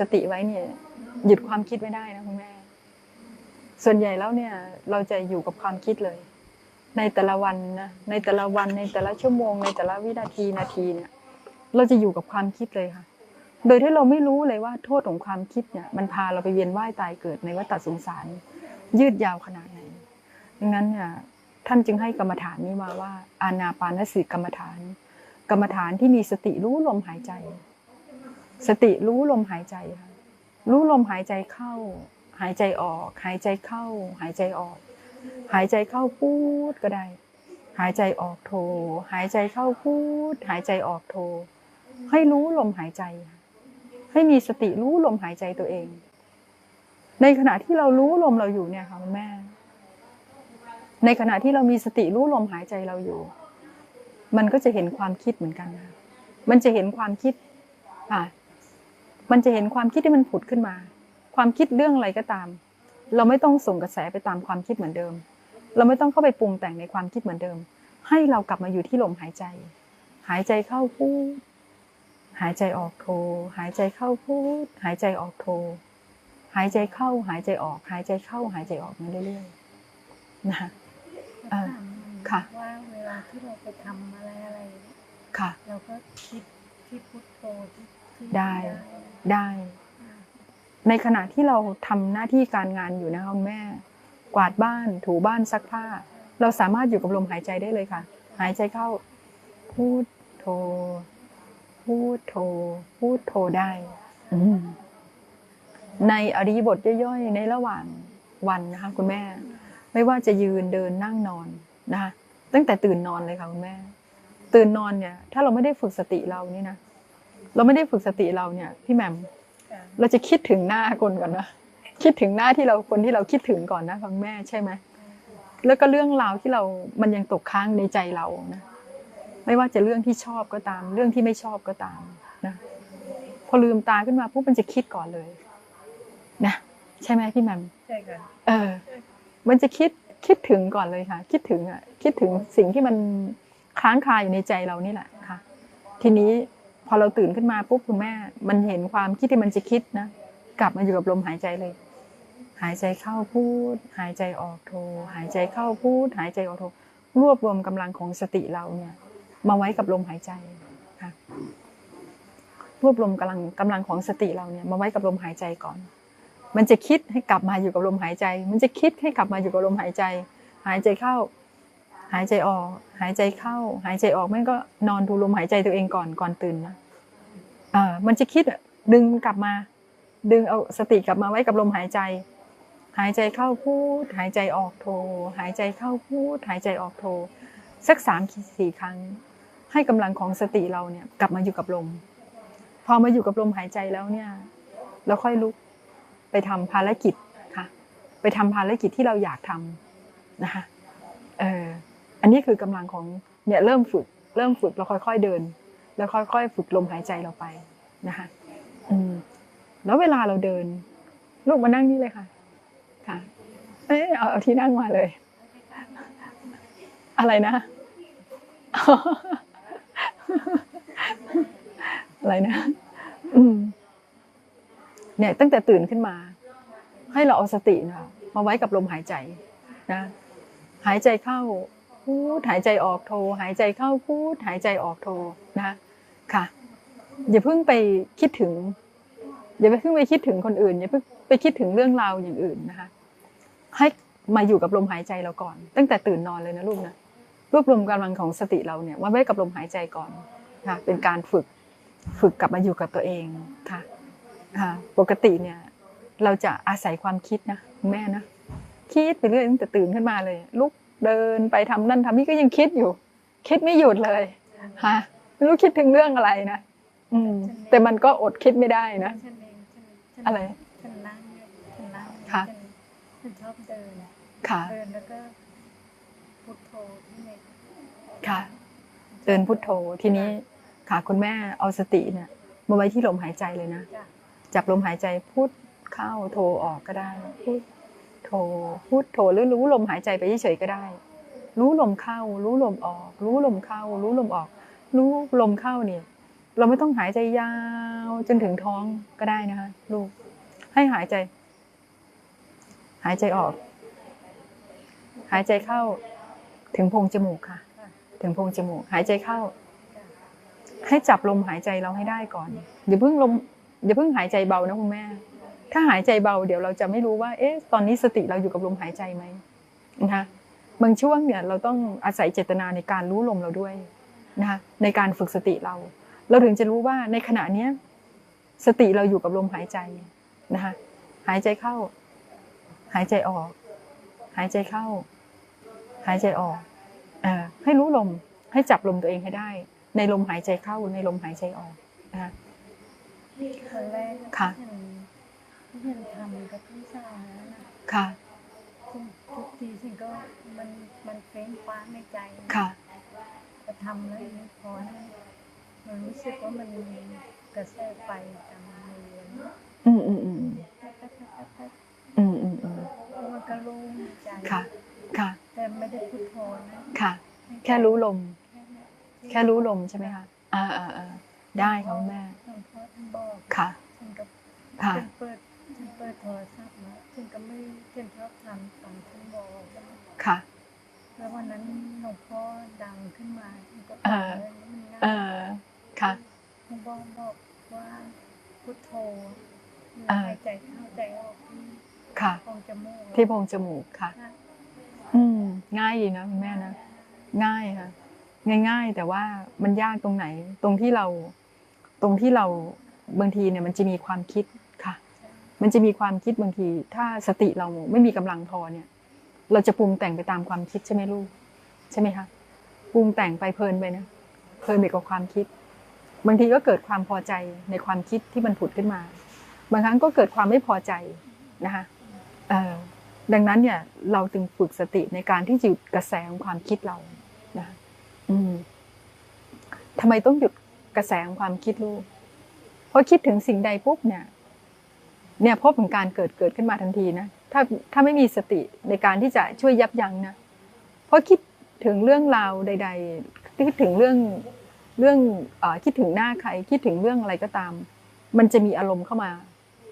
สติไว้เนี่ยหยุดความคิดไม่ได้นะคุณแม่ ส่วนใหญ่แล้วเนี่ย เราจะอยู่กับความคิดเลย ในแต่ละวันนะในแต่ละวันในแต่ละชั่วโมง ในแต่ละวินาทีนาทีเนี่ย เราจะอยู่กับความคิดเลยค่ะ โดยที่เราไม่รู้เลยว่าโทษของความคิดเนี่ย มันพาเราไปเวียนว่ายตายเกิดในวัฏสงสาร ยืดยาวขนาดไหนดังนั้นเนี่ยท่านจึงให้กรรมฐานนี้มาว่า อานาปานสติกรรมฐาน กรรมฐานที่มีสติรู้ลมหายใจ สติรู้ลมหายใจค่ะรู้ลมหายใจเข้า หายใจออก หายใจเข้า หายใจออก หายใจเข้าพูดก็ได้ หายใจออกโท หายใจเข้าพูด หายใจออกโท ให้รู้ลมหายใจ ให้มีสติรู้ลมหายใจตัวเอง ในขณะที่เรารู้ลมเราอยู่เนี่ยค่ะแม่ ในขณะที่เรามีสติรู้ลมหายใจเราอยู่ มันก็จะเห็นความคิดเหมือนกันนะมันจะเห็นความคิดอะ มันจะเห็นความคิดที่มันผุดขึ้นมา ความคิดเรื่องอะไรก็ตาม เราไม่ต้องส่งกระแสไปตามความคิดเหมือนเดิม เราไม่ต้องเข้าไปปรุงแต่งในความคิดเหมือนเดิม ให้เรากลับมาอยู่ที่ลมหายใจ หายใจเข้าพูดหายใจออกโท หายใจเข้าพูดหายใจออกโท หายใจเข้าหายใจออก หายใจเข้าหายใจออกมาเรื่อยๆนะคะเอ่อค่ะว่าเวลาที่เราไปทำอะไรอะไรเนี่ยค่ะ เราก็คิดที่พุทโธที่ที่ได้นะ ได้ ในขณะที่เราทำหน้าที่การงานอยู่นะคะคุณแม่ กวาดบ้านถูบ้านซักผ้า เราสามารถอยู่กับลมหายใจได้เลยค่ะ หายใจเข้า พูดโทพูดโทพูดโทได้ในอริบทย่อยๆ ในระหว่างวันนะคะคุณแม่ ไม่ว่าจะยืนเดินนั่งนอนนะคะตั้งแต่ตื่นนอนเลยค่ะคุณแม่ ตื่นนอนเนี่ย ถ้าเราไม่ได้ฝึกสติเรานี่นะ เราไม่ได้ฝึกสติเราเนี่ย พี่แหม่มจ้ะเราจะคิดถึงหน้าคนก่อนนะคิดถึงหน้าที่เราคนที่เราคิดถึงก่อนนะคุณแม่ใช่ไหมแล้วก็เรื่องราวที่เรามันยังตกค้างในใจเรานะไม่ว่าจะเรื่องที่ชอบก็ตาม เรื่องที่ไม่ชอบก็ตามนะพอลืมตาขึ้นมาปุ๊บมันจะคิดก่อนเลย นะใช่ไหมพี่แหมมใช่ค่ะเออ มันจะคิดคิดถึงก่อนเลยค่ะ คิดถึงอะ คิดถึงสิ่งที่มันค้างคาอยู่ในใจเรานี่แหละค่ะ ทีนี้ พอเราตื่นขึ้นมาปุ๊บคุณแม่ มันเห็นความคิดที่มันจะคิดนะกลับมาอยู่กับลมหายใจเลย หายใจเข้าพูด หายใจออกโทหายใจเข้าพูด หายใจออกโทรวบรวมกำลังของสติเราเนี่ย มาไว้กับลมหายใจค่ะรวบรวมกำลังกำลังของสติเราเนี่ยมาไว้กับลมหายใจก่อน มันจะคิดให้กลับมาอยู่กับลมหายใจ มันจะคิดให้กลับมาอยู่กับลมหายใจ หายใจเข้า หายใจออก หายใจเข้า หายใจออกมันก็นอนดูลมหายใจตัวเองก่อนก่อนตื่นนะเออมันจะคิดอะดึงกลับมา ดึงเอาสติกลับมาไว้กับลมหายใจ หายใจเข้าพูด หายใจออกโทหายใจเข้าพูด หายใจออกโทสักสามสี่ครั้ง ให้กำลังของสติเราเนี่ยกลับมาอยู่กับลม พอมาอยู่กับลมหายใจแล้วเนี่ยเราค่อยลุกไปทำภารกิจค่ะ ไปทำภารกิจที่เราอยากทำนะคะเออ อันนี้คือกำลังของเนี่ยเริ่มฝึก เริ่มฝึกเราค่อยๆเดิน แล้วค่อยๆฝึกลมหายใจเราไปนะคะอืมแล้วเวลาเราเดิน ลูกมานั่งนี่เลยค่ะ ค่ะ เอ้ยเอาเอาที่นั่งมาเลย อะไรนะ อะไรนะ อืมเนี่ยตั้งแต่ตื่นขึ้นมา ให้เราเอาสตินะมาไว้กับลมหายใจนะ หายใจเข้า พูดหายใจออกโทหายใจเข้าพูดหายใจออกโทนะค่ะ อย่าเพิ่งไปคิดถึง อย่าไปเพิ่งไปคิดถึงคนอื่น อย่าเพิ่งไปคิดถึงเรื่องราวอย่างอื่นนะคะ ให้มาอยู่กับลมหายใจเราก่อน ตั้งแต่ตื่นนอนเลยนะลูกนะรวบรวมกำลังของสติเราเนี่ยไว้กับลมหายใจก่อนค่ะเป็นการฝึกฝึกกลับมาอยู่กับตัวเองค่ะค่ะปกติเนี่ย เราจะอาศัยความคิดนะแม่นะคิดไปเรื่อยตั้งแต่ตื่นขึ้นมาเลยลุก เดินไปทำนั่นทำนี่ก็ยังคิดอยู่ คิดไม่หยุดเลยฮะไม่รู้คิดถึงเรื่องอะไรนะอืม แต่มันก็อดคิดไม่ได้นะฉันเองฉันฉันอะไรฉันนั่งเนี่ยฉันนั่งค่ะฉันฉันชอบเดินค่ะเดินแล้วก็พุทโธที่ในค่ะ เดินพุทโธทีนี้ค่ะคุณแม่เอาสติเนี่ยมาไว้ที่ลมหายใจเลยนะจ้ะจับลมหายใจพูดเข้าโทรออกก็ได้พูด โทรพูดโทรหรือรู้ลมหายใจไปเฉยๆก็ได้ รู้ลมเข้า รู้ลมออก รู้ลมเข้า รู้ลมออก รู้ลมเข้าเนี่ย เราไม่ต้องหายใจยาวจนถึงท้องก็ได้นะคะลูกให้หายใจ หายใจออก หายใจเข้า ถึงโพรงจมูกค่ะ ถึงโพรงจมูก หายใจเข้า ให้จับลมหายใจเราให้ได้ก่อนอย่าเพิ่งลมอย่าเพิ่งหายใจเบานะคุณแม่ ถ้าหายใจเบาเดี๋ยวเราจะไม่รู้ว่า เอ๊ะ ตอนนี้สติเราอยู่กับลมหายใจไหมนะคะบางช่วงเนี่ยเราต้องอาศัยเจตนาในการรู้ลมเราด้วยนะคะในการฝึกสติเรา เราถึงจะรู้ว่าในขณะเนี้ยสติเราอยู่กับลมหายใจนะคะหายใจเข้า หายใจออก หายใจเข้า หายใจออกเออให้รู้ลมให้จับลมตัวเองให้ได้ ในลมหายใจเข้าในลมหายใจออกนะคะครั้งแรกค่ะ ที่ฉันที่ฉันทำกับพี่สาวนะค่ะทุกทุกทีฉันก็มันมันเฟ้งฟ้างในใจค่ะ พอทำแล้วนี่พอนะมันรู้สึกว่ามันมีกระแสไฟตามมือนะอืมอืมอืมแป๊บแป๊บแป๊บแป๊บแป๊บอืมอืมอืมมันก็โล่งใจค่ะ ค่ะ แต่ไม่ได้พูดโทนะค่ะ แค่รู้ลมแค่นั้นแค่รู้ลมใช่ไหมคะ อ่าอ่าอ่าได้ค่ะคุณแม่ หลวงพ่อท่านบอก ค่ะ ฉันก็ ค่ะ ฉันเปิดฉันเปิดโทรศัพท์นะฉันก็ไม่ฉันชอบทำฟังท่านบอกนะ ค่ะ แล้ววันนั้นหลวงพ่อดังขึ้นมาฉันก็ เอ ฟัง อ เลยมันง่าย เออ ค่ะ หลวงพ่อบอกว่าพุทโธ เออ หายใจเข้าใจออกที่ ค่ะ โพรงจมูก ที่โพรงจมูกค่ะนะอืม ง่ายดีนะคุณแม่นะ ง่ายค่ะ ง่าย ๆ แต่ว่ามันยากตรงไหน ตรงที่เรา ตรงที่เราบางทีเนี่ยมันจะมีความคิดค่ะ มันจะมีความคิดบางที ถ้าสติเราไม่มีกำลังพอเนี่ย เราจะปรุงแต่งไปตามความคิดใช่ไหมลูก ใช่ไหมคะ ปรุงแต่งไปเพลินไปนะ เพลินไปกับความคิด บางทีก็เกิดความพอใจในความคิดที่มันผุดขึ้นมา บางครั้งก็เกิดความไม่พอใจนะคะ เอ่อ ดังนั้นเนี่ยเราจึงฝึกสติในการที่จะหยุดกระแสของความคิดเรานะอืมทำไมต้องหยุดกระแสของความคิดลูกเพราะคิดถึงสิ่งใดปุ๊บเนี่ย เนี่ยพบของการเกิดเกิดขึ้นมาทันทีนะถ้าถ้าไม่มีสติในการที่จะช่วยยับยั้งนะเพราะคิดถึงเรื่องราวใด ๆ คิดถึงเรื่องเรื่องอคิดถึงหน้าใคร คิดถึงเรื่องอะไรก็ตาม มันจะมีอารมณ์เข้ามา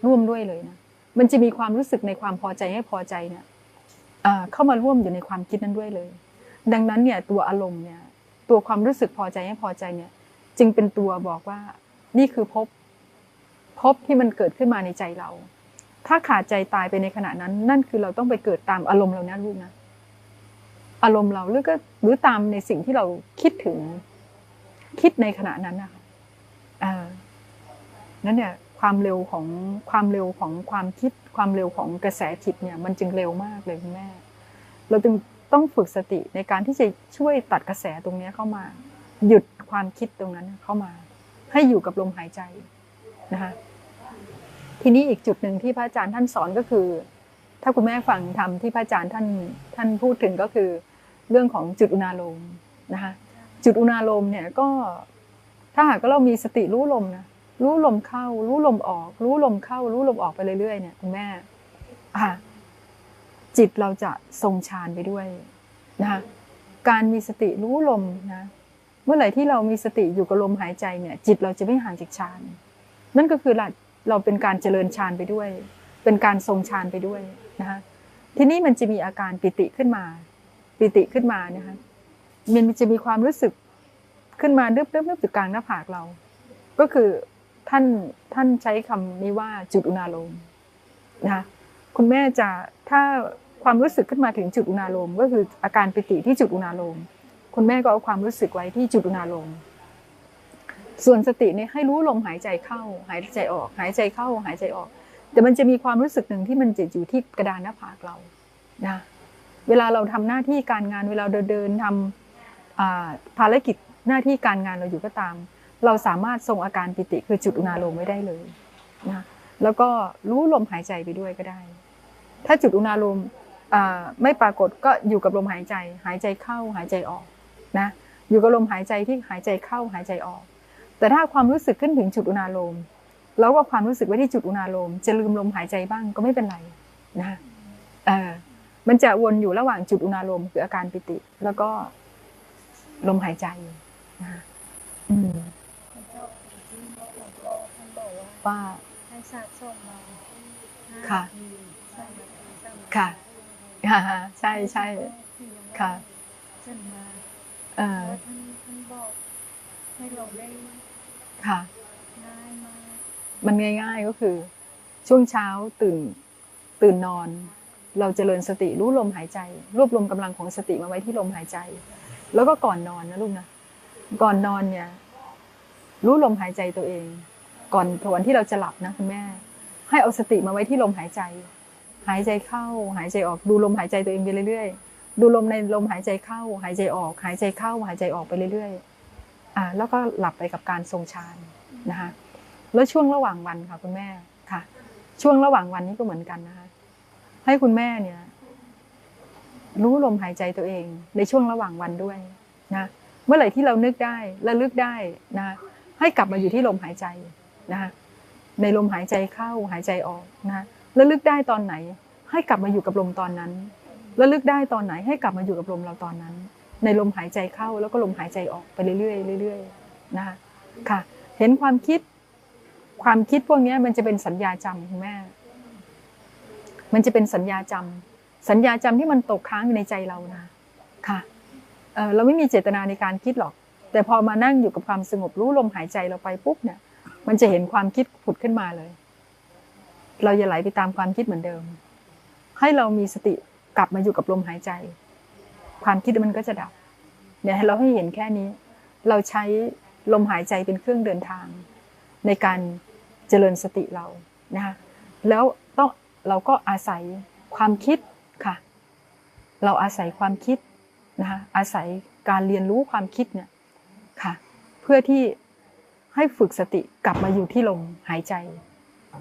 ร่วมด้วยเลยนะ มันจะมีความรู้สึกในความพอใจให้พอใจเนี่ยเข้ามาร่วมอยู่ในความคิดนั้นด้วยเลย ดังนั้นเนี่ยตัวอารมณ์เนี่ยตัวความรู้สึกพอใจให้พอใจเนี่ย จึงเป็นตัวบอกว่านี่คือพภพบที่มันเกิดขึ้นมาในใจเรา ถ้าขาดใจตายไปในขณะนั้น นั่นคือเราต้องไปเกิดตามอารมณ์เรานะลูกนะอารมณ์เราหรือก็หรือตามในสิ่งที่เราคิดถึงคิดในขณะนั้นนะคะนั่นเนี่ย ความเร็วของความเร็วของความคิด ความเร็วของกระแสจิตเนี่ยมันจึงเร็วมากเลยคุณแม่ เราจึงต้องฝึกสติในการที่จะช่วยตัดกระแสตรงนี้เข้ามา หยุดความคิดตรงนั้นเข้ามา ให้อยู่กับลมหายใจนะคะทีนี้อีกจุดหนึ่งที่พระอาจารย์ท่านสอนก็คือ ถ้าคุณแม่ฟังทำที่พระอาจารย์ท่านท่านพูดถึงก็คือ เรื่องของจุดอุณาโลมนะคะจุดอุณาโลมเนี่ยก็ถ้าหากว่าเรามีสติรู้ลมนะ รู้ลมเข้า รู้ลมออก รู้ลมเข้า รู้ลมออกไปเรื่อยๆเนี่ยคุณแม่อะจิตเราจะทรงฌานไปด้วยนะคะการมีสติรู้ลมนะ เมื่อไหร่ที่เรามีสติอยู่กับลมหายใจเนี่ย จิตเราจะไม่ห่างจากฌานนั่นก็คือเราเราเป็นการเจริญฌานไปด้วย เป็นการทรงฌานไปด้วยนะคะทีนี้มันจะมีอาการปิติขึ้นมา ปิติขึ้นมานะคะมันจะมีความรู้สึกขึ้นมาเนึบๆๆอยู่กลางหน้าผากเรา ก็คือ ท่านท่านใช้คำนี้ว่าจุดอุณาโลมนะคุณแม่จะถ้าความรู้สึกขึ้นมาถึงจุดอุณาโลมก็คืออาการปิติที่จุดอุณาโลมคุณแม่ก็เอาความรู้สึกไว้ที่จุดอุณาโลมส่วนสติเนี่ยให้รู้ลมหายใจเข้า หายใจออก หายใจเข้าหายใจออก แต่มันจะมีความรู้สึกหนึ่งที่มันจะอยู่ที่กระดานหน้าผากเรานะเวลาเราทำหน้าที่การงานเวลาเดินเดินทำภารกิจหน้าที่การงานเราอยู่ก็ตาม เราสามารถทรงอาการปิติคือจุดอุณาโลมไว้ได้เลยนะแล้วก็รู้ลมหายใจไปด้วยก็ได้ ถ้าจุดอุณาโลมไม่ปรากฏก็อยู่กับลมหายใจ หายใจเข้าหายใจออกนะอยู่กับลมหายใจที่หายใจเข้าหายใจออก แต่ถ้าความรู้สึกขึ้นถึงจุดอุณาโลมแล้วก็ความรู้สึกไว้ที่จุดอุณาโลมจะลืมลมหายใจบ้างก็ไม่เป็นไรนะเออมันจะวนอยู่ระหว่างจุดอุณาโลมคืออาการปิติ แล้วก็ลมหายใจนะอืม ว่า ให้สะสมมาห้าค่ะทีสามนาทีสามนาทีค่ะฮ่าๆใช่ใช่ที่ยังค่ะจนมาเออแล้วท่านท่านบอกให้เราได้ค่ะง่ายมากมันง่าย ๆก็คือ ช่วงเช้าตื่นตื่นนอน เราเจริญสติรู้ลมหายใจ รวบรวมกำลังของสติมาไว้ที่ลมหายใจ แล้วก็ก่อนนอนนะลูกนะก่อนนอนเนี่ย รู้ลมหายใจตัวเอง ก่อนก่อนที่เราจะหลับนะคุณแม่ ให้เอาสติมาไว้ที่ลมหายใจ หายใจเข้า หายใจออกดูลมหายใจตัวเองไปเรื่อยๆ ดูลมในลมหายใจเข้า หายใจออก หายใจเข้า หายใจออกไปเรื่อยๆอ่าแล้วก็หลับไปกับการทรงฌานนะคะแล้วช่วงระหว่างวันค่ะคุณแม่ค่ะ ช่วงระหว่างวันนี้ก็เหมือนกันนะคะให้คุณแม่เนี่ย รู้ลมหายใจตัวเอง ในช่วงระหว่างวันด้วยนะเมื่อไหร่ที่เรานึกได้และลึกได้นะให้กลับมาอยู่ที่ลมหายใจ นะคะในลมหายใจเข้าหายใจออกนะแล้วลึกได้ตอนไหน ให้กลับมาอยู่กับลมตอนนั้น แล้วลึกได้ตอนไหนให้กลับมาอยู่กับลมเราตอนนั้น ในลมหายใจเข้าแล้วก็ลมหายใจออกไปเรื่อยๆเรื่อยๆนะคะค่ะ เห็นความคิด ความคิดพวกนี้มันจะเป็นสัญญาจำคุณแม่ มันจะเป็นสัญญาจำสัญญาจำที่มันตกค้างอยู่ในใจเรานะค่ะเราไม่มีเจตนาในการคิดหรอก แต่พอมานั่งอยู่กับความสงบรู้ลมหายใจเราไปปุ๊บเนี่ย มันจะเห็นความคิดผุดขึ้นมาเลย เราอย่าไหลไปตามความคิดเหมือนเดิม ให้เรามีสติกลับมาอยู่กับลมหายใจ ความคิดมันก็จะดับ เนี่ยเราให้เห็นแค่นี้ เราใช้ลมหายใจเป็นเครื่องเดินทาง ในการเจริญสติเรานะคะแล้วต้องเราก็อาศัยความคิดค่ะ เราอาศัยความคิดนะคะอาศัยการเรียนรู้ความคิดเนี่ยค่ะ เพื่อที่ ให้ฝึกสติกลับมาอยู่ที่ลมหายใจ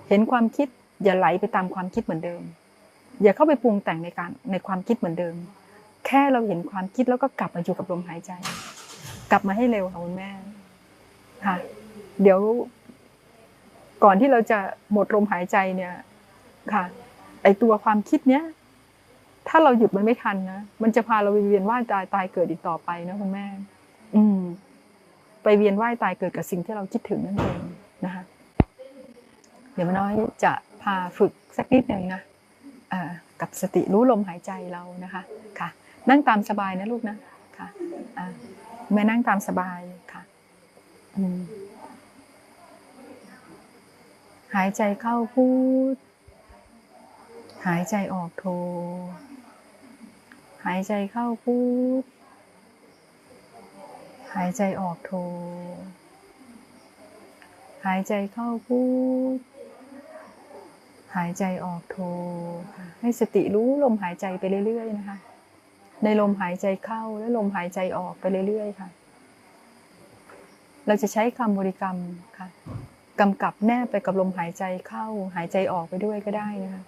เห็นความคิดอย่าไหลไปตามความคิดเหมือนเดิม อย่าเข้าไปปรุงแต่งในการในความคิดเหมือนเดิม แค่เราเห็นความคิดแล้วก็กลับมาอยู่กับลมหายใจ กลับมาให้เร็วค่ะคุณแม่ค่ะ เดี๋ยวก่อนที่เราจะหมดลมหายใจเนี่ยค่ะ ไอตัวความคิดเนี้ยถ้าเราหยุดมันไม่ทันนะมันจะพาเราไปเวียนว่ายตายตายเกิดอีกต่อไปนะคุณแม่ อืม ไปเวียนว่ายตายเกิดกับสิ่งที่เราคิดถึงนั่นเองนะคะเดี๋ยวแม่น้อยจะพาฝึกสักนิดหนึ่งนะกับสติรู้ลมหายใจเรานะคะค่ะ นั่งตามสบายนะลูกนะค่ะอ่าแม่นั่งตามสบายค่ะหายใจเข้าพูด หายใจออกโทหายใจเข้าพูด หายใจออกโท หายใจเข้าพูด หายใจออกโท ให้สติรู้ลมหายใจไปเรื่อยๆนะคะ ในลมหายใจเข้าและลมหายใจออกไปเรื่อยๆค่ะ เราจะใช้คำบริกรรมค่ะกำกับแนบไปกับลมหายใจเข้า หายใจออกไปด้วยก็ได้นะคะ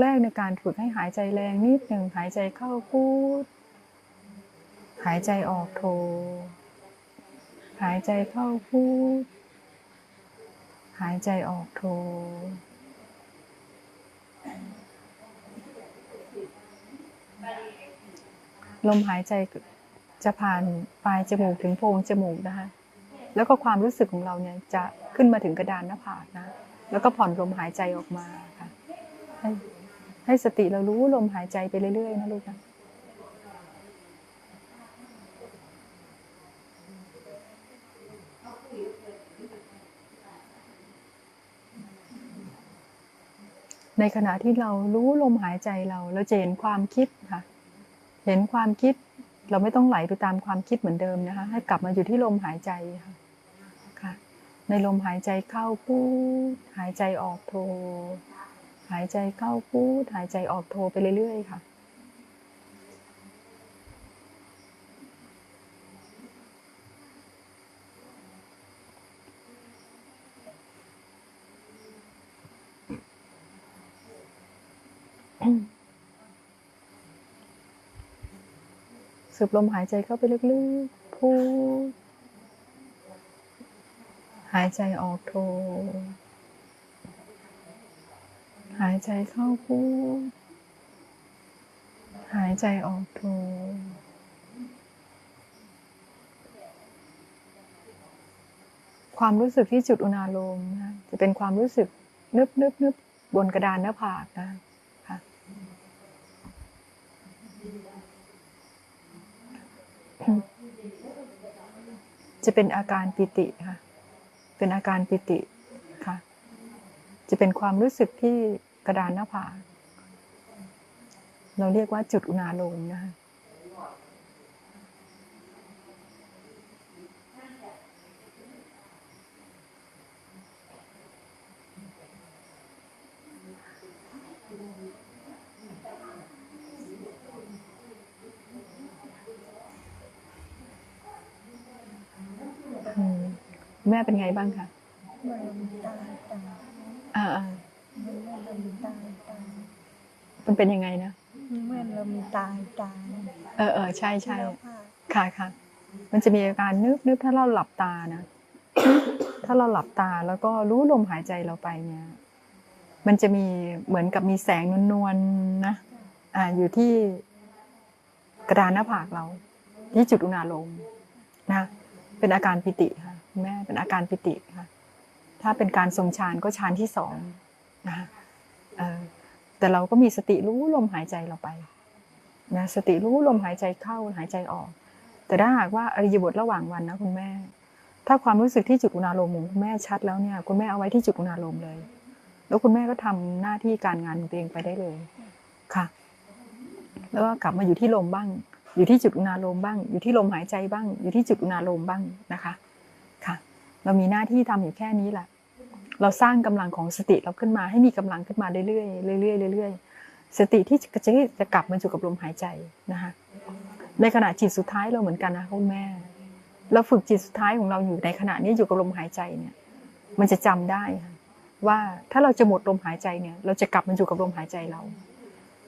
แรกๆในการฝึกให้หายใจแรงนิดหนึ่งหายใจเข้าพูด หายใจออกโท หายใจเข้าพูด หายใจออกโท ลมหายใจจะผ่านปลายจมูกถึงโพรงจมูกนะคะ แล้วก็ความรู้สึกของเราเนี่ยจะขึ้นมาถึงกระดานหน้าผากนะ แล้วก็ผ่อนลมหายใจออกมาค่ะ ให้ให้สติเรารู้ลมหายใจไปเรื่อยๆนะลูกนะ ในขณะที่เรารู้ลมหายใจเรา เราจะเห็นความคิดค่ะ เห็นความคิด เราไม่ต้องไหลไปตามความคิดเหมือนเดิมนะคะ ให้กลับมาอยู่ที่ลมหายใจค่ะค่ะ ในลมหายใจเข้าพูดหายใจออกโทหายใจเข้าพูดหายใจออกโทไปเรื่อยๆ ค่ะ สูบลมหายใจเข้าไปลึกๆ พูด หายใจออกโท หายใจเข้าพูด หายใจออกโทความรู้สึกที่จุดอุณาโลมนะจะเป็นความรู้สึกนึบนึบนึบบนกระดานหน้าผากนะค่ะ จะเป็นอาการปิติค่ะ เป็นอาการปิติค่ะ จะเป็นความรู้สึกที่กระดานหน้าผากเราเรียกว่าจุดอุณาโลมนะคะ แม่เป็นไงบ้างคะมันลมตายตายอ่าอ่ามันไม่ลมตายตายมันเป็นยังไงนะเมื่อลมตายตายเออเออใช่ใช่แล้วค่ะค่ะค่ะมันจะมีอาการนึบนึบถ้าเราหลับตานะ ถ้าเราหลับตาแล้วก็รู้ลมหายใจเราไปเนี่ย มันจะมีเหมือนกับมีแสงนวลๆนะอ่าอยู่ที่กระดานหน้าผากเรา ที่จุดอุณาโลมนะเป็นอาการปิติค่ะคุณ แม่เป็นอาการปิติค่ะถ้าเป็นการทรงฌานก็ฌานที่สองนะคะแต่เราก็มีสติรู้ลมหายใจเราไปนะสติรู้ลมหายใจเข้าหายใจออก แต่ถ้าหากว่าอริยบทระหว่างวันนะคุณแม่ ถ้าความรู้สึกที่จุดอุณาลมของคุณแม่ชัดแล้วเนี่ยคุณแม่เอาไว้ที่จุดอุณาลมเลย แล้วคุณแม่ก็ทำหน้าที่การงานของตัวเองไปได้เลยค่ะ แล้วก็กลับมาอยู่ที่ลมบ้าง อยู่ที่จุดอุณาลมบ้าง อยู่ที่ลมหายใจบ้าง อยู่ที่จุดอุณาลมบ้างนะคะ เรามีหน้าที่ทำอยู่แค่นี้แหละเราสร้างกำลังของสติเราขึ้นมาให้มีกำลังขึ้นมาเรื่อยๆเรื่อยๆเรื่อยๆสติที่จะจะกลับมาอยู่กับลมหายใจนะคะในขณะจิตสุดท้ายเราเหมือนกันนะคุณแม่ เราฝึกจิตสุดท้ายของเราอยู่ในขณะนี้อยู่กับลมหายใจเนี่ย มันจะจำได้ค่ะว่าถ้าเราจะหมดลมหายใจเนี่ย เราจะกลับมาอยู่กับลมหายใจเรา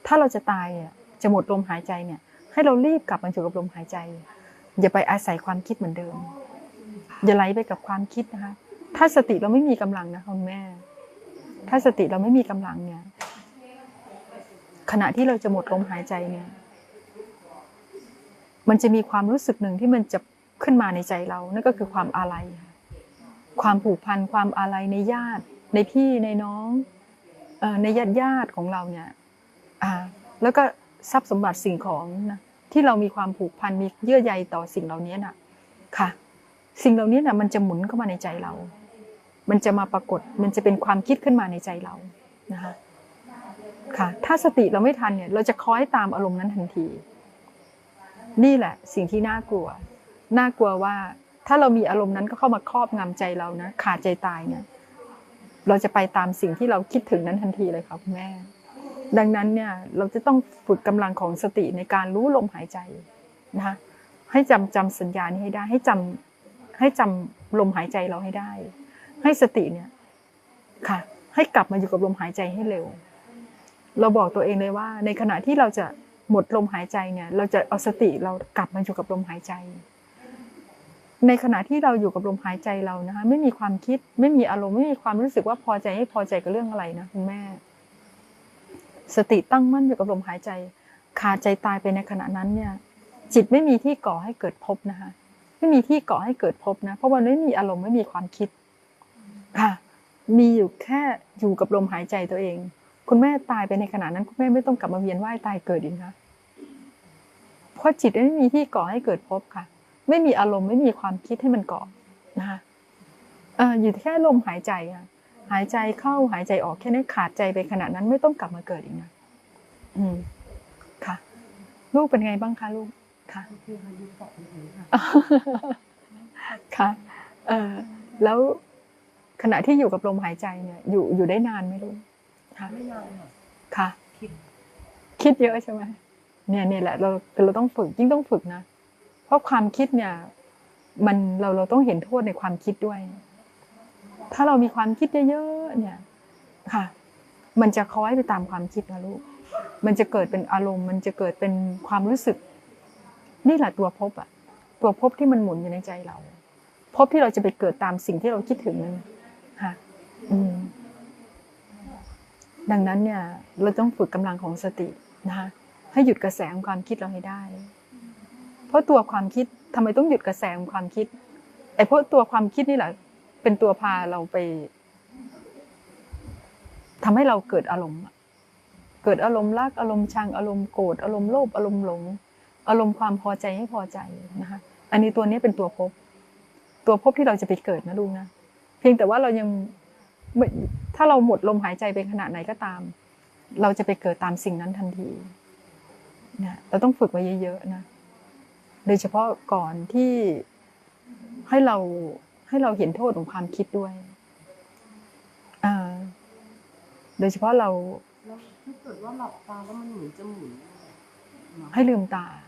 ถ้าเราจะตายอะจะหมดลมหายใจเนี่ย ให้เรารีบกลับมาอยู่กับลมหายใจ อย่าไปอาศัยความคิดเหมือนเดิม อย่าไหลไปกับความคิดนะคะ ถ้าสติเราไม่มีกำลังนะคุณแม่ ถ้าสติเราไม่มีกำลังเนี่ย ขณะที่เราจะหมดลมหายใจเนี่ย มันจะมีความรู้สึกหนึ่งที่มันจะขึ้นมาในใจเรา นั่นก็คือความอาลัยความผูกพัน ความอาลัยในญาติ ในพี่ ในน้อง ในญาติญาติของเราเนี่ยแล้วก็ทรัพย์สมบัติสิ่งของนะที่เรามีความผูกพัน มีเยื่อใยต่อสิ่งเหล่านี้น่ะ ค่ะ สิ่งเหล่านี้นะมันจะหมุนเข้ามาในใจเรา มันจะมาปรากฏ มันจะเป็นความคิดขึ้นมาในใจเรานะคะค่ะ ถ้าสติเราไม่ทันเนี่ย เราจะคล้อยตามอารมณ์นั้นทันที นี่แหละ สิ่งที่น่ากลัว น่ากลัวว่า ถ้าเรามีอารมณ์นั้นก็เข้ามาครอบงำใจเรานะ ขาดใจตายเนี่ย เราจะไปตามสิ่งที่เราคิดถึงนั้นทันทีเลยค่ะคุณแม่ ดังนั้นเนี่ย เราจะต้องฝึกกำลังของสติในการรู้ลมหายใจนะคะ ให้จำจำสัญญานี้ให้ได้ ให้จำ ให้จำลมหายใจเราให้ได้ ให้สติเนี่ยค่ะ ให้กลับมาอยู่กับลมหายใจให้เร็ว เราบอกตัวเองเลยว่า ในขณะที่เราจะหมดลมหายใจเนี่ย เราจะเอาสติเรากลับมาอยู่กับลมหายใจ ในขณะที่เราอยู่กับลมหายใจเรานะคะไม่มีความคิดไม่มีอารมณ์ไม่มีความรู้สึกว่าพอใจให้พอใจกับเรื่องอะไรนะคุณแม่ สติตั้งมั่นอยู่กับลมหายใจ ขาดใจตายไปในขณะนั้นเนี่ย จิตไม่มีที่ก่อให้เกิดภพนะคะ ไม่มีที่ก่อให้เกิดภพนะ เพราะมันไม่มีอารมณ์ไม่มีความคิดค่ะ มีอยู่แค่อยู่กับลมหายใจตัวเอง คุณแม่ตายไปในขณะนั้น คุณแม่ไม่ต้องกลับมาเวียนว่ายตายเกิดอีกนะเพราะจิตไม่มีที่ก่อให้เกิดภพค่ะ ไม่มีอารมณ์ไม่มีความคิดให้มันก่อนะคะเอออยู่แค่ลมหายใจอะหายใจเข้าหายใจออกแค่นั้นขาดใจไปขณะนั้นไม่ต้องกลับมาเกิดอีกนะอืมค่ะ ลูกเป็นไงบ้างคะลูก ค่ะค่ะเออแล้วขณะที่อยู่กับลมหายใจเนี่ย อยู่อยู่ได้นานไหมลูกค่ะไม่นานหรอกค่ะ คิดคิดเยอะใช่ไหมเนี่ยเนี่ยแหละเราเราต้องฝึกยิ่งต้องฝึกนะ เพราะความคิดเนี่ย มันเราเราต้องเห็นโทษในความคิดด้วย ถ้าเรามีความคิดเยอะๆเนี่ย ค่ะ มันจะคล้อยไปตามความคิดนะลูก มันจะเกิดเป็นอารมณ์ มันจะเกิดเป็นความรู้สึก นี่แหละตัวภพอะตัวภพที่มันหมุนอยู่ในใจเราภพที่เราจะไปเกิดตามสิ่งที่เราคิดถึงนั่นค่ะดังนั้นเนี่ย เราต้องฝึกกำลังของสตินะคะให้หยุดกระแสของความคิดเราให้ได้ เพราะตัวความคิดทำไมต้องหยุดกระแสของความคิดไอ้เพราะตัวความคิดนี่แหละ เป็นตัวพาเราไปทำให้เราเกิดอารมณ์เกิดอารมณ์รักอารมณ์ชังอารมณ์โกรธอารมณ์โลภอารมณ์หลง อารมณ์ความพอใจให้พอใจนะคะอันนี้ตัวนี้เป็นตัวภพตัวภพที่เราจะไปเกิดนะลูกนะเพียงแต่ว่าเรายังไม่ถ้าเราหมดลมหายใจไปขนาดไหนก็ตาม เราจะไปเกิดตามสิ่งนั้นทันทีเนี่ยเราต้องฝึกไว้เยอะๆนะโดยเฉพาะก่อนที่ให้เราให้เราเห็นโทษของความคิดด้วยอ่าโดยเฉพาะเราแล้วถ้าเกิดว่าหลับตาแล้วมันเหมือนจะหมุนอะเหรอให้ลืมตาลืมตา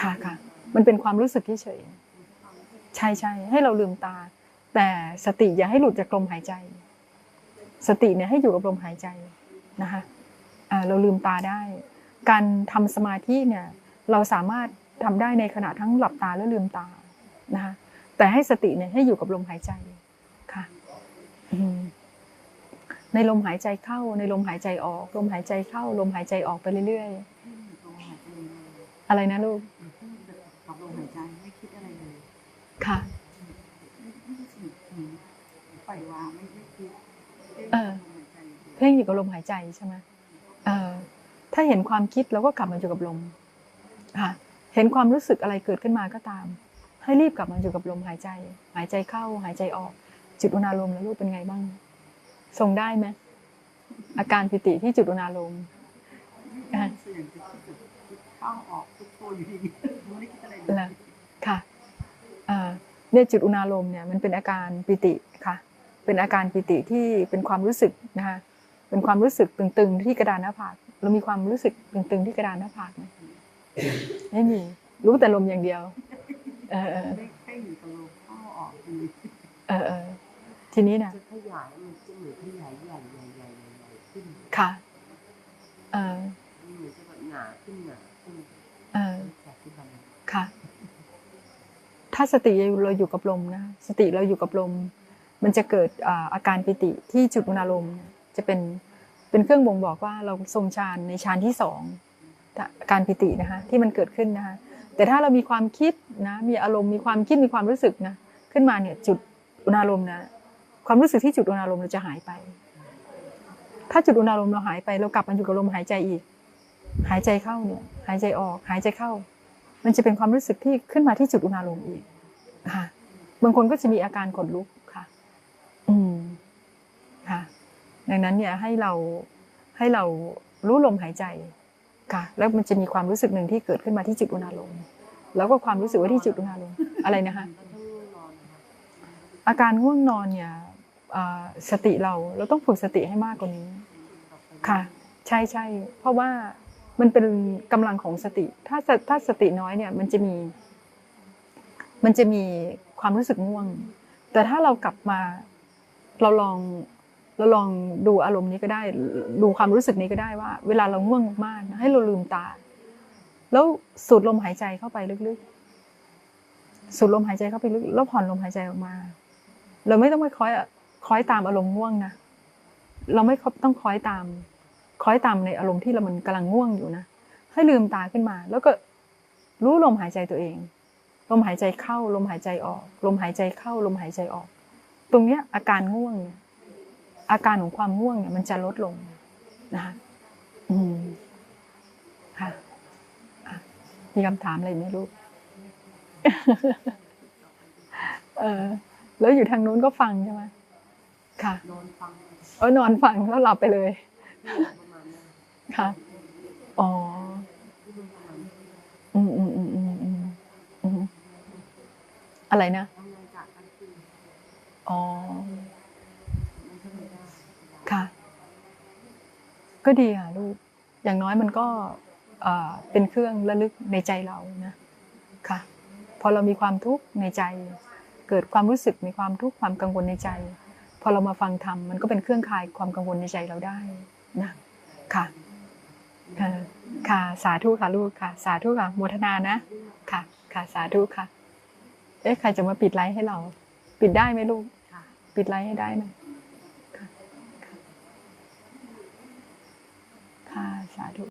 ค่ะค่ะมันเป็นความรู้สึกเฉยใช่ใช่ให้เราลืมตา แต่สติอย่าให้หลุดจากลมหายใจ สติเนี่ยให้อยู่กับลมหายใจนะคะเราลืมตาได้ การทำสมาธิเนี่ยเราสามารถทำได้ในขณะทั้งหลับตาและลืมตานะคะแต่ให้สติเนี่ยให้อยู่กับลมหายใจค่ะในลมหายใจเข้าในลมหายใจออก ลมหายใจเข้า ลมหายใจออกไปเรื่อยที่ อะไรนะลูกอยู่ที่แบบกับลมหายใจไม่คิดอะไรเลย ค่ะไม่ไม่ได้สิอืมปล่อยวางไม่ได้คิดเออลมหายใจเลยเพ่งอยู่กับลมหายใจใช่ไหมเออถ้าเห็นความคิดเราก็กลับมาอยู่กับลมค่ะเห็นความรู้สึกอะไรเกิดขึ้นมาก็ตาม ให้รีบกลับมาอยู่กับลมหายใจ หายใจเข้าหายใจออก จุดอุณาโลมแล้วลูกเป็นไงบ้างทรงได้ไหมอาการปิติที่จุดอุณาโลมไม่ได้เสี่ยงจะคิดแบบคิดเข้าออกทุก ตัวอยู่ดีๆไม่ได้คิดอะไรเลเหรอยค่ะอ่าเนี่ยจุดอุณาโลมเนี่ยมันเป็นอาการปิติค่ะ เป็นอาการปิติที่เป็นความรู้สึกนะคะเป็นความรู้สึกตึงๆที่กระดานหน้าผากเรามีความรู้สึกตึงๆที่กระดานหน้าผากไหมไม่มีรู้แต่ลมอย่างเดียว เออเออไม่แค่อยู่กับลมเข้าออกคือเออเออทีนี้นะจะขยายมันจะเหมือนขยายใหญ่ใหญ่ใหญ่ใหญ่ใหญ่ขึ้นค่ะเออ เออค่ะ ถ้าสติเราอยู่กับลมนะสติเราอยู่กับลม มันจะเกิดอาการปิติที่จุดอุณาลมจะเป็นเป็นเครื่องบ่งบอกว่าเราทรงฌานในฌานที่สองการปิตินะคะ ที่มันเกิดขึ้นนะคะแต่ถ้าเรามีความคิดนะมีอารมณ์มีความคิดมีความรู้สึกนะขึ้นมาเนี่ยจุดอุณาโลมนะความรู้สึกที่จุดอุณาโลมเราจะหายไป ถ้าจุดอุณาโลมเราหายไป เรากลับมาอยู่กับลมหายใจอีก หายใจเข้าเนี่ยหายใจออกหายใจเข้า มันจะเป็นความรู้สึกที่ขึ้นมาที่จุดอุณาลมอีกค่ะบางคนก็จะมีอาการขนลุกค่ะ อืมค่ะ ดังนั้นเนี่ยให้เราให้เรารู้ลมหายใจค่ะ แล้วมันจะมีความรู้สึกหนึ่งที่เกิดขึ้นมาที่จุดอุณาลมแล้วก็ความรู้สึกว่าที่จุดอุณาลมอะไรนะคะอาการง่วงนอนเนี่ยสติเราเราต้องฝึกสติให้มากกว่านี้ ค่ะ ใช่ใช่เพราะว่า มันเป็นกำลังของสติ ถ้าถ้าสติน้อยเนี่ย มันจะมี มันจะมีความรู้สึกง่วง แต่ถ้าเรากลับมา เราลองเราลองดูอารมณ์นี้ก็ได้ ดูความรู้สึกนี้ก็ได้ว่า เวลาเราง่วงมากให้เราลืมตา แล้วสูดลมหายใจเข้าไปลึกๆ สูดลมหายใจเข้าไปลึกแล้วผ่อนลมหายใจออกมา เราไม่ต้องไปคอยคอยตามอารมณ์ง่วงนะเราไม่ต้องคอยตาม คอยตามในอารมณ์ที่เรามันกำลังง่วงอยู่นะ ให้ลืมตาขึ้นมา แล้วก็รู้ลมหายใจตัวเอง ลมหายใจเข้า ลมหายใจออก ลมหายใจเข้า ลมหายใจออก ตรงเนี้ยอาการง่วงเนี่ยอาการของความง่วงเนี่ยมันจะลดลงนะคะอืมค่ะอะมีคำถามอะไรไหมลูกเออแล้วอยู่ทางนู้นก็ฟังใช่ไหมค่ะ นอนฟัง เออนอนฟังแล้วหลับไปเลยประมาณนั้น ค่ะอ๋อที่มันประมาณนั้นอืมอืมอืมอืมอืมอืมอะไรนะอ๋อค่ะ ก็ดีค่ะลูก อย่างน้อยมันก็เอ่อเป็นเครื่องระลึกในใจเรานะค่ะ พอเรามีความทุกข์ในใจ เกิดความรู้สึกมีความทุกข์ความกังวลในใจ พอเรามาฟังธรรมมันก็เป็นเครื่องคลายความกังวลในใจเราได้นะค่ะ ค่ะค่ะสาธุค่ะลูกค่ะ สาธุค่ะโมทนานะค่ะ ค่ะสาธุค่ะ เอ๊ะใครจะมาปิดไลฟ์ให้เรา ปิดได้ไหมลูกค่ะปิดไลฟ์ให้ได้ไหมค่ะค่ะค่ะสาธุ